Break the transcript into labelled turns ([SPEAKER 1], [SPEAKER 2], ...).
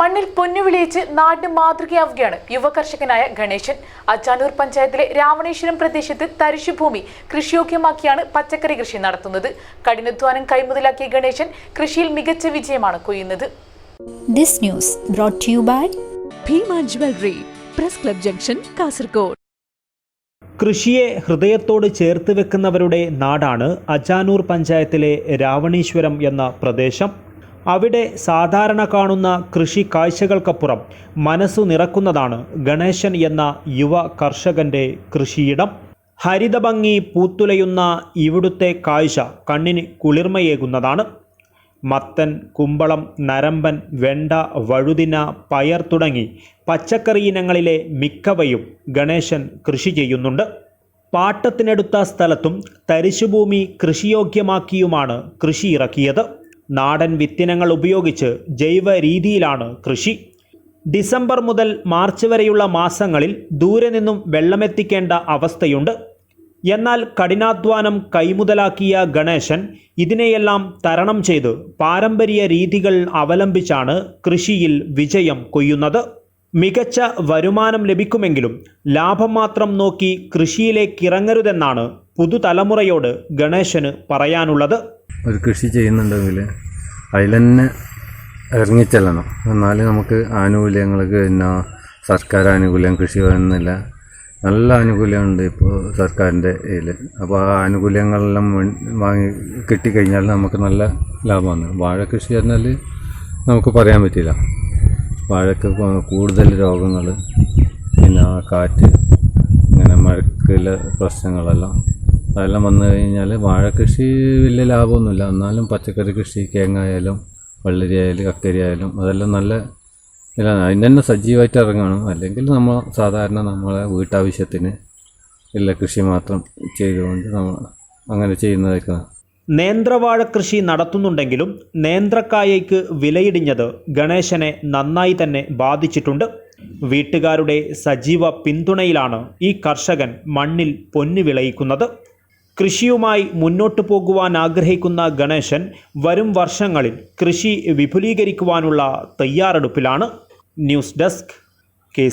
[SPEAKER 1] മണ്ണിൽ പൊന്നു പൊന്നുവിളിയിച്ച് നാടിന് മാതൃകയാവുകയാണ് യുവ കർഷകനായ ഗണേശൻ. അച്ചാനൂർ പഞ്ചായത്തിലെ രാവണേശ്വരം പ്രദേശത്ത് തരിശുഭൂമി കൃഷിയോഗ്യമാക്കിയാണ് പച്ചക്കറി കൃഷി നടത്തുന്നത്. കഠിനാധ്വാനം കൈമുതലാക്കിയ ഗണേശൻ കൃഷിയിൽ മികച്ച വിജയമാണ് കൊയ്യുന്നത്.
[SPEAKER 2] Bhima jewellery press club junction Kasaragod.
[SPEAKER 3] കൃഷിയെ ഹൃദയത്തോട് ചേർത്ത് വെക്കുന്നവരുടെ നാടാണ് അജാനൂർ പഞ്ചായത്തിലെ രാവണീശ്വരം എന്ന പ്രദേശം. അവിടെ സാധാരണ കാണുന്ന കൃഷി കാഴ്ചകൾക്കപ്പുറം മനസ്സു നിറക്കുന്നതാണ് ഗണേശൻ എന്ന യുവ കർഷകന്റെ കൃഷിയിടം. ഹരിതഭംഗി പൂത്തുലയുന്ന ഇവിടുത്തെ കാഴ്ച കണ്ണിന് കുളിർമയേകുന്നതാണ്. മത്തൻ കുമ്പളം നരമ്പൻ വെണ്ട വഴുതിന പയർ തുടങ്ങി പച്ചക്കറി ഇനങ്ങളിലെ മിക്കവയും ഗണേശൻ കൃഷി ചെയ്യുന്നുണ്ട്. പാട്ടത്തിനെടുത്ത സ്ഥലത്തും തരിശുഭൂമി കൃഷിയോഗ്യമാക്കിയുമാണ് കൃഷി ഇറക്കിയത് നാടൻ വിത്തിനങ്ങൾ ഉപയോഗിച്ച് ജൈവ രീതിയിലാണ് കൃഷി. ഡിസംബർ മുതൽ മാർച്ച് വരെയുള്ള മാസങ്ങളിൽ ദൂരെ നിന്നും വെള്ളമെത്തിക്കേണ്ട അവസ്ഥയുണ്ട്. എന്നാൽ കഠിനാധ്വാനം കൈമുതലാക്കിയ ഗണേശൻ ഇതിനെയെല്ലാം തരണം ചെയ്ത് പാരമ്പര്യ രീതികൾ അവലംബിച്ചാണ് കൃഷിയിൽ വിജയം കൊയ്യുന്നത്. മികച്ച വരുമാനം ലഭിക്കുമെങ്കിലും ലാഭം മാത്രം നോക്കി കൃഷിയിലേക്കിറങ്ങരുതെന്നാണ് പുതുതലമുറയോട് ഗണേശന് പറയാനുള്ളത്.
[SPEAKER 4] ഒരു കൃഷി ചെയ്യുന്നുണ്ടെങ്കിൽ അതിൽ തന്നെ ഇറങ്ങിച്ചെല്ലണം. എന്നാലേ നമുക്ക് ആനുകൂല്യങ്ങൾക്ക് പിന്നെ സർക്കാർ ആനുകൂല്യം കൃഷി വരുന്നില്ല നല്ല ആനുകൂല്യമുണ്ട് ഇപ്പോൾ സർക്കാരിന്റെ ഇതിൽ അപ്പോൾ ആ ആനുകൂല്യങ്ങളെല്ലാം വാങ്ങി കിട്ടിക്കഴിഞ്ഞാൽ നമുക്ക് നല്ല ലാഭമാണ്. വാഴ കൃഷി പറഞ്ഞാൽ നമുക്ക് പറയാൻ പറ്റില്ല. വാഴയ്ക്ക് കൂടുതൽ രോഗങ്ങൾ പിന്നെ കാറ്റ് ഇങ്ങനെ മഴക്കിലെ പ്രശ്നങ്ങളെല്ലാം അതെല്ലാം വന്നു കഴിഞ്ഞാൽ വാഴ കൃഷി വലിയ ലാഭമൊന്നുമില്ല. എന്നാലും പച്ചക്കറി കൃഷി തേങ്ങ ആയാലും വെള്ളരി ആയാലും കക്കരി ആയാലും അതെല്ലാം നല്ല ഇല്ല അതിന് തന്നെ സജീവമായിട്ട് ഇറങ്ങണം. അല്ലെങ്കിൽ നമ്മൾ സാധാരണ നമ്മളെ വീട്ടാവശ്യത്തിന് ഇല്ല കൃഷി മാത്രം ചെയ്തുകൊണ്ട് നമ്മൾ അങ്ങനെ ചെയ്യുന്നതൊക്കെ
[SPEAKER 3] നേന്ത്രവാഴ കൃഷി നടത്തുന്നുണ്ടെങ്കിലും നേന്ത്രക്കായയ്ക്ക് വിലയിടിഞ്ഞത് ഗണേശനെ നന്നായി തന്നെ ബാധിച്ചിട്ടുണ്ട്. വീട്ടുകാരുടെ സജീവ പിന്തുണയിലാണ് ഈ കർഷകൻ മണ്ണിൽ പൊന്നു വിളയിക്കുന്നത് കൃഷിയുമായി മുന്നോട്ടു പോകുവാൻ ആഗ്രഹിക്കുന്ന ഗണേശൻ വരും വർഷങ്ങളിൽ കൃഷി വിപുലീകരിക്കുവാനുള്ള തയ്യാറെടുപ്പിലാണ്. News desk K